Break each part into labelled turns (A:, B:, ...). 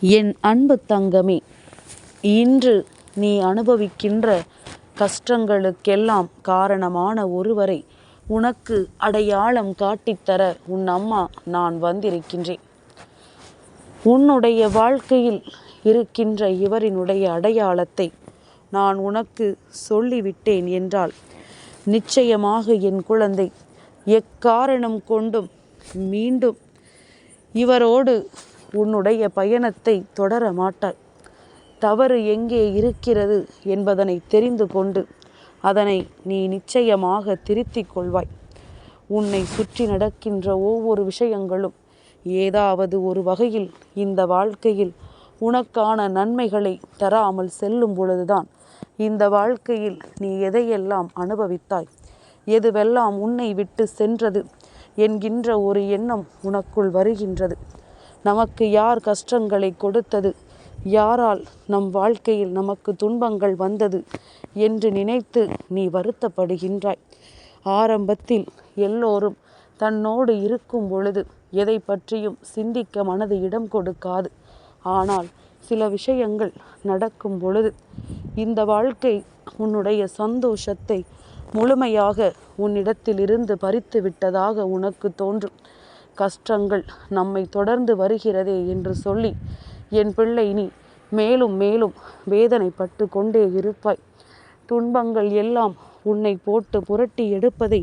A: என் அன்பு தங்கமே இன்று நீ அனுபவிக்கின்ற கஷ்டங்களுக்கெல்லாம் காரணமான ஒருவரை உனக்கு அடையாளம் காட்டித்தர உன் அம்மா நான் வந்திருக்கின்றேன். உன்னுடைய வாழ்க்கையில் இருக்கின்ற இவரினுடைய அடையாளத்தை நான் உனக்கு சொல்லிவிட்டேன் என்றால் நிச்சயமாக என் குழந்தை எக்காரணம் கொண்டும் மீண்டும் இவரோடு உன்னுடைய பயணத்தை தொடர மாட்டாய். தவறு எங்கே இருக்கிறது என்பதனை தெரிந்து கொண்டு அதனை நீ நிச்சயமாக திருத்திக் கொள்வாய். உன்னை சுற்றி நடக்கின்ற ஒவ்வொரு விஷயங்களும் ஏதாவது ஒரு வகையில் இந்த வாழ்க்கையில் உனக்கான நன்மைகளை தராமல் செல்லும் பொழுதுதான் இந்த வாழ்க்கையில் நீ எதையெல்லாம் அனுபவித்தாய் எதுவெல்லாம் உன்னை விட்டு சென்றது என்கின்ற ஒரு எண்ணம் உனக்குள் வருகின்றது. நமக்கு யார் கஷ்டங்களை கொடுத்தது? யாரால் நம் வாழ்க்கையில் நமக்கு துன்பங்கள் வந்தது என்று நினைத்து நீ வருத்தப்படுகின்றாய். ஆரம்பத்தில் எல்லோரும் தன்னோடு இருக்கும் பொழுது எதை பற்றியும் சிந்திக்க மனது இடம் கொடுக்காது. ஆனால் சில விஷயங்கள் நடக்கும் பொழுது இந்த வாழ்க்கை உன்னுடைய சந்தோஷத்தை முழுமையாக உன்னிடத்திலிருந்து பறித்து விட்டதாக உனக்கு தோன்றும். கஷ்டங்கள் நம்மை தொடர்ந்து வருகிறதே என்று சொல்லி என் பிள்ளை நீ மேலும் மேலும் வேதனைப்பட்டு கொண்டே இருப்பாய். துன்பங்கள் எல்லாம் உன்னை போட்டு புரட்டி எடுப்பதை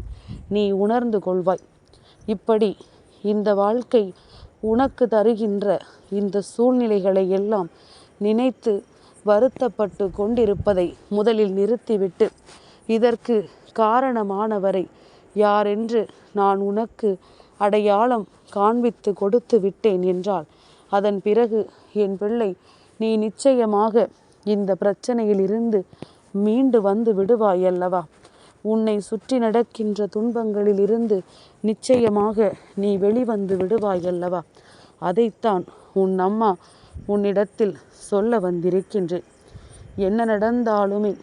A: நீ உணர்ந்து கொள்வாய். இப்படி இந்த வாழ்க்கை உனக்கு தருகின்ற இந்த சூழ்நிலைகளை எல்லாம் நினைத்து வருத்தப்பட்டு கொண்டிருப்பதை முதலில் நிறுத்திவிட்டு இதற்கு காரணமானவரை யாரென்று நான் உனக்கு அடையாளம் காண்பித்து கொடுத்து விட்டேன் என்றால் அதன் பிறகு என் பிள்ளை நீ நிச்சயமாக இந்த பிரச்சனையில் இருந்து மீண்டு வந்து விடுவாய் அல்லவா? உன்னை சுற்றி நடக்கின்ற துன்பங்களில் இருந்து நிச்சயமாக நீ வெளிவந்து விடுவாய் அல்லவா? அதைத்தான் உன் அம்மா உன்னிடத்தில் சொல்ல வந்திருக்கின்றேன். என்ன நடந்தாலுமே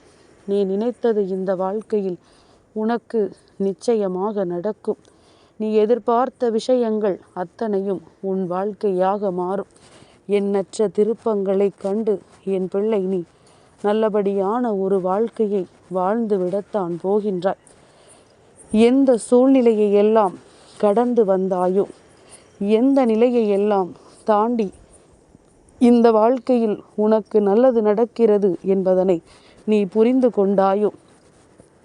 A: நீ நினைத்தது இந்த வாழ்க்கையில் உனக்கு நிச்சயமாக நடக்கும். நீ எதிர்பார்த்த விஷயங்கள் அத்தனையும் உன் வாழ்க்கையாக மாறும். எண்ணற்ற திருப்பங்களை கண்டு என் பிள்ளை நீ நல்லபடியான ஒரு வாழ்க்கையை வாழ்ந்து விடத்தான் போகின்றாய். எந்த சூழ்நிலையை எல்லாம் கடந்து வந்தாயோ எந்த நிலையை எல்லாம் தாண்டி இந்த வாழ்க்கையில் உனக்கு நல்லது நடக்கிறது என்பதனை நீ புரிந்து கொண்டாயோ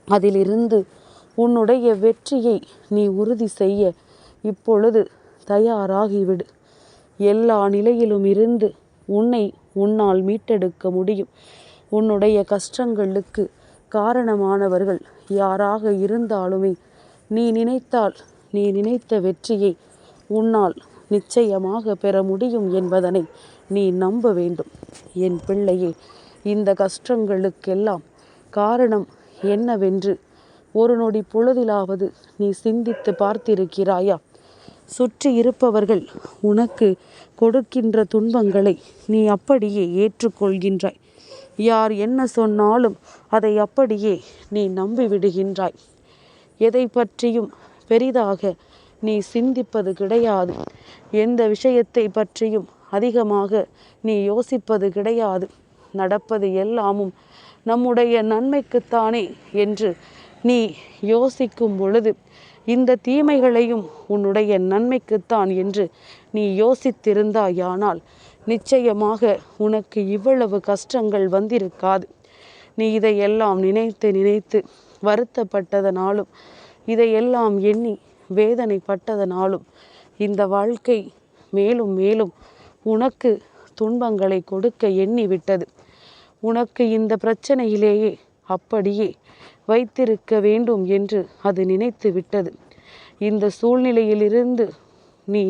A: அதிலிருந்து உன்னுடைய வெற்றியை நீ உறுதி செய்ய இப்பொழுது தயாராகிவிடு. எல்லா நிலையிலும் இருந்து உன்னை உன்னால் மீட்டெடுக்க முடியும். உன்னுடைய கஷ்டங்களுக்கு காரணமானவர்கள் யாராக இருந்தாலுமே நீ நினைத்தால் நீ நினைத்த வெற்றியை உன்னால் நிச்சயமாக பெற முடியும் என்பதனை நீ நம்ப வேண்டும். என் பிள்ளையே இந்த கஷ்டங்களுக்கெல்லாம் காரணம் என்னவென்று ஒரு நொடி பொழுதிலாவது நீ சிந்தித்து பார்த்திருக்கிறாயா? சுற்றி இருப்பவர்கள் உனக்கு கொடுக்கின்ற துன்பங்களை நீ அப்படியே ஏற்றுக்கொள்கின்றாய். யார் என்ன சொன்னாலும் அதை அப்படியே நீ நம்பிவிடுகின்றாய். எதை பற்றியும் பெரிதாக நீ சிந்திப்பது கிடையாது. எந்த விஷயத்தை பற்றியும் அதிகமாக நீ யோசிப்பது கிடையாது. நடப்பது எல்லாமும் நம்முடைய நன்மைக்குத்தானே என்று நீ யோசிக்கும் பொழுது இந்த தீமைகளையும் உன்னுடைய நன்மைக்குத்தான் என்று நீ யோசித்திருந்தாயானால் நிச்சயமாக உனக்கு இவ்வளவு கஷ்டங்கள் வந்திருக்காது. நீ இதையெல்லாம் நினைத்து நினைத்து வருத்தப்பட்டதனாலும் இதையெல்லாம் எண்ணி வேதனைப்பட்டதனாலும் இந்த வாழ்க்கை மேலும் மேலும் உனக்கு துன்பங்களை கொடுக்க எண்ணி விட்டது உனக்கு இந்த பிரச்சனையிலேயே அப்படியே வைத்திருக்க வேண்டும் என்று அது நினைத்து விட்டது. இந்த சூழ்நிலையிலிருந்து நீ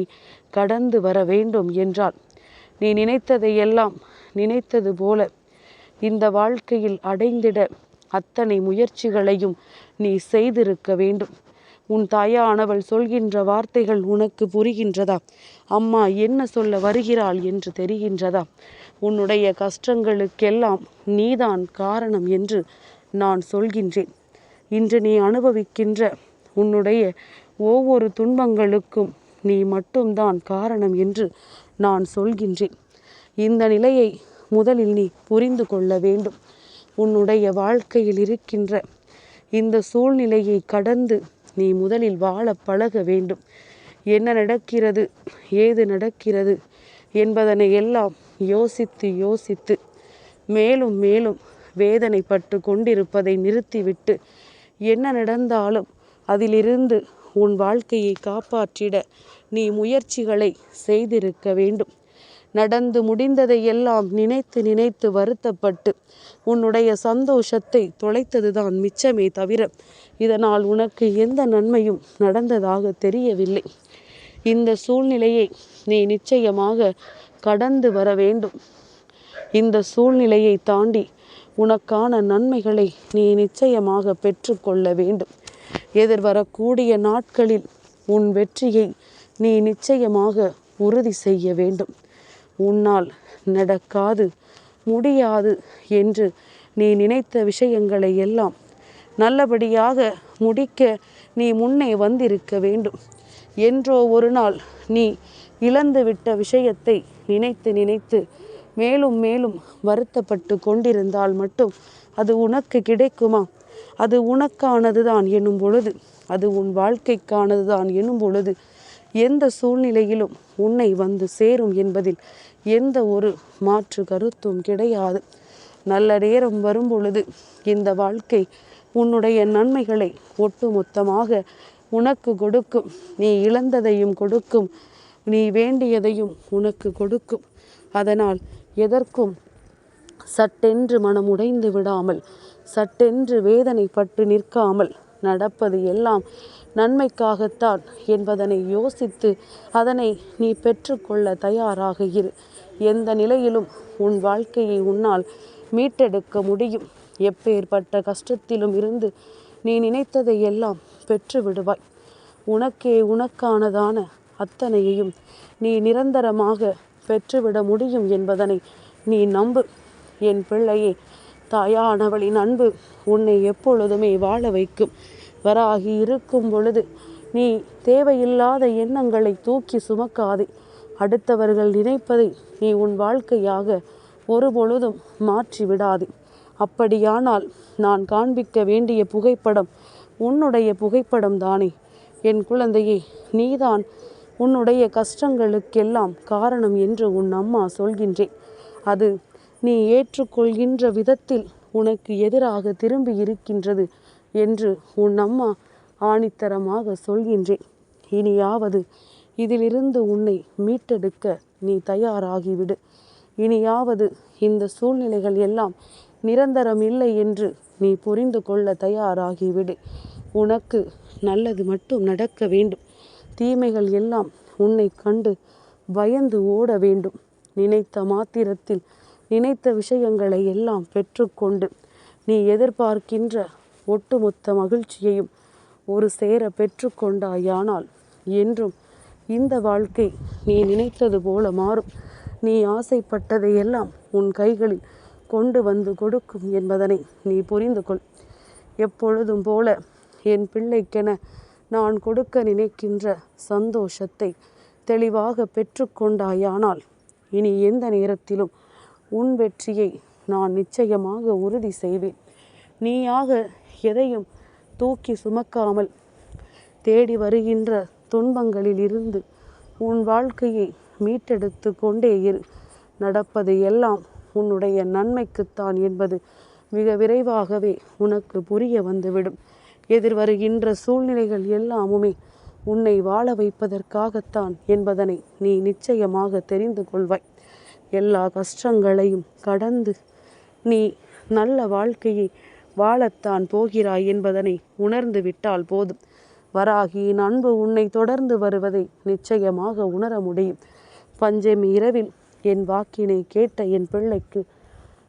A: கடந்து வர வேண்டும் என்றால் நீ நினைத்ததையெல்லாம் நினைத்தது போல இந்த வாழ்க்கையில் அடைந்திட அத்தனை முயற்சிகளையும் நீ செய்திருக்க வேண்டும். உன் தாயானவள் சொல்கின்ற வார்த்தைகள் உனக்கு புரிகின்றதா? அம்மா என்ன சொல்ல வருகிறாள் என்று தெரிகின்றதா? உன்னுடைய கஷ்டங்களுக்கெல்லாம் நீதான் காரணம் என்று நான் சொல்கின்றேன். இன்று நீ அனுபவிக்கின்ற உன்னுடைய ஒவ்வொரு துன்பங்களுக்கும் நீ மட்டும்தான் காரணம் என்று நான் சொல்கின்றேன். இந்த நிலையை முதலில் நீ புரிந்து கொள்ள வேண்டும். உன்னுடைய வாழ்க்கையில் இருக்கின்ற இந்த சூழ்நிலையை கடந்து நீ முதலில் வாழ பழக வேண்டும். என்ன நடக்கிறது ஏது நடக்கிறது என்பதனை எல்லாம் யோசித்து யோசித்து மேலும் மேலும் வேதனைப்பட்டு கொண்டிருப்பதை நிறுத்திவிட்டு என்ன நடந்தாலும் அதிலிருந்து உன் வாழ்க்கையை காப்பாற்றிட நீ முயற்சிகளை செய்திருக்க வேண்டும். நடந்து முடிந்ததை எல்லாம் நினைத்து நினைத்து வருத்தப்பட்டு உன்னுடைய சந்தோஷத்தை தொலைத்ததுதான் மிச்சமே தவிர இதனால் உனக்கு எந்த நன்மையும் நடந்ததாக தெரியவில்லை. இந்த சூழ்நிலையை நீ நிச்சயமாக கடந்து வர வேண்டும். இந்த சூழ்நிலையை தாண்டி உனக்கான நன்மைகளை நீ நிச்சயமாக பெற்றுக்கொள்ள வேண்டும். எதிர்வரக்கூடிய நாட்களில் உன் வெற்றியை நீ நிச்சயமாக உறுதி செய்ய வேண்டும். உன்னால் நடக்காது முடியாது என்று நீ நினைத்த விஷயங்களை எல்லாம் நல்லபடியாக முடிக்க நீ முன்னே வந்திருக்க வேண்டும். என்றோ ஒரு நாள் நீ இழந்துவிட்ட விஷயத்தை நினைத்து நினைத்து மேலும் மேலும் வருத்தப்பட்டு கொண்டிருந்தால் மட்டும் அது உனக்கு கிடைக்குமா? அது உனக்கானது தான் எனும் பொழுது அது உன் வாழ்க்கைக்கானது தான் எனும் பொழுது எந்த சூழ்நிலையிலும் உன்னை வந்து சேரும் என்பதில் எந்த ஒரு மாற்று கருத்தும் கிடையாது. நல்ல நேரம் வரும் பொழுது இந்த வாழ்க்கை உன்னுடைய நன்மைகளை ஒட்டுமொத்தமாக உனக்கு கொடுக்கும். நீ இழந்ததையும் கொடுக்கும். நீ வேண்டியதையும் உனக்கு கொடுக்கும். அதனால் எதற்கும் சட்டென்று மனம் உடைந்து விடாமல் சட்டென்று வேதனைப்பட்டு நிற்காமல் நடப்பது எல்லாம் நன்மைக்காகத்தான் என்பதனை யோசித்து அதனை நீ பெற்றுக்கொள்ள தயாராக இரு. எந்த நிலையிலும் உன் வாழ்க்கையை உன்னால் மீட்டெடுக்க முடியும். எப்பேற்பட்ட கஷ்டத்திலும் இருந்து நீ நினைத்ததை எல்லாம் பெற்று விடுவாய். உனக்கே உனக்கானதான அத்தனையையும் நீ நிரந்தரமாக பெற்றுவிட முடியும் என்பதனை நீ நம்பு. என் பிள்ளையே தாயானவளின் அன்பு உன்னை எப்பொழுதுமே வாழ வைக்கும். வராகி இருக்கும் பொழுது நீ தேவையில்லாத எண்ணங்களை தூக்கி சுமக்காதே. அடுத்தவர்கள் நினைப்பதை நீ உன் வாழ்க்கையாக ஒரு பொழுதும் மாற்றி விடாதே. அப்படியானால் நான் காண்பிக்க வேண்டிய புகைப்படம் உன்னுடைய புகைப்படம் தானே என் குழந்தையே நீதான் உன்னுடைய கஷ்டங்களுக்கெல்லாம் காரணம் என்று உன் அம்மா சொல்கின்றேன். அது நீ ஏற்றுக்கொள்கின்ற விதத்தில் உனக்கு எதிராக திரும்பி இருக்கின்றது என்று உன் அம்மா ஆணித்தரமாக சொல்கின்றேன். இனியாவது இதிலிருந்து உன்னை மீட்டெடுக்க நீ தயாராகிவிடு. இனியாவது இந்த சூழ்நிலைகள் எல்லாம் நிரந்தரம் இல்லை என்று நீ புரிந்து கொள்ள தயாராகிவிடு. உனக்கு நல்லது மட்டும் நடக்க வேண்டும். தீமைகள் எல்லாம் உன்னை கண்டு பயந்து ஓட வேண்டும். நினைத்த மாத்திரத்தில் நினைத்த விஷயங்களை எல்லாம் பெற்றுக்கொண்டு நீ எதிர்பார்க்கின்ற ஒட்டுமொத்த மகிழ்ச்சியையும் ஒரு சேர பெற்றுக்கொண்டாயானால் என்றும் இந்த வாழ்க்கை நீ நினைத்தது போல மாறும். நீ ஆசைப்பட்டதை எல்லாம் உன் கைகளில் கொண்டு வந்து கொடுக்கும் என்பதனை நீ புரிந்து கொள் எப்பொழுதும் போல என் பிள்ளைக்கென நான் கொடுக்க நினைக்கின்ற சந்தோஷத்தை தெளிவாக பெற்றுக்கொண்டாயானால் இனி எந்த நேரத்திலும் உன் வெற்றியை நான் நிச்சயமாக உறுதி செய்வேன். நீயாக எதையும் தூக்கி சுமக்காமல் தேடி வருகின்ற துன்பங்களில் இருந்து உன் வாழ்க்கையை மீட்டெடுத்து கொண்டே இரு. நடப்பது எல்லாம் உன்னுடைய நன்மைக்குத்தான் என்பது மிக விரைவாகவே உனக்கு புரிய வந்துவிடும். எதிர்வருகின்ற சூழ்நிலைகள் எல்லாமுமே உன்னை வாழ வைப்பதற்காகத்தான் என்பதனை நீ நிச்சயமாக தெரிந்து கொள்வாய். எல்லா கஷ்டங்களையும் கடந்து நீ நல்ல வாழ்க்கையை வாழத்தான் போகிறாய் என்பதனை உணர்ந்து விட்டால் போதும். வராகியின் அன்பு உன்னை தொடர்ந்து வருவதை நிச்சயமாக உணர முடியும். பஞ்சமி இரவில் என் வாக்கினை கேட்ட என் பிள்ளைக்கு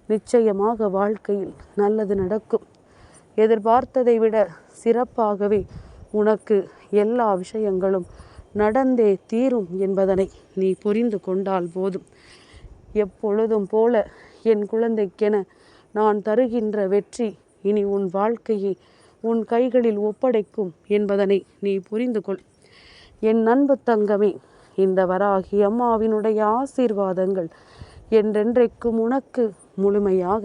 A: நிச்சயமாக வாழ்க்கையில் நல்லது நடக்கும். எதிர்பார்த்ததை விட சிறப்பாகவே உனக்கு எல்லா விஷயங்களும் நடந்தே தீரும் என்பதனை நீ புரிந்து கொண்டால் போதும். எப்பொழுதும் போல என் குழந்தைக்கென நான் தருகின்ற வெற்றி இனி உன் வாழ்க்கையை உன் கைகளில் ஒப்படைக்கும் என்பதனை நீ புரிந்து கொள். என் அன்பு தங்கமே இந்த வராகி அம்மாவினுடைய ஆசீர்வாதங்கள் என்றென்றைக்கும் உனக்கு முழுமையாக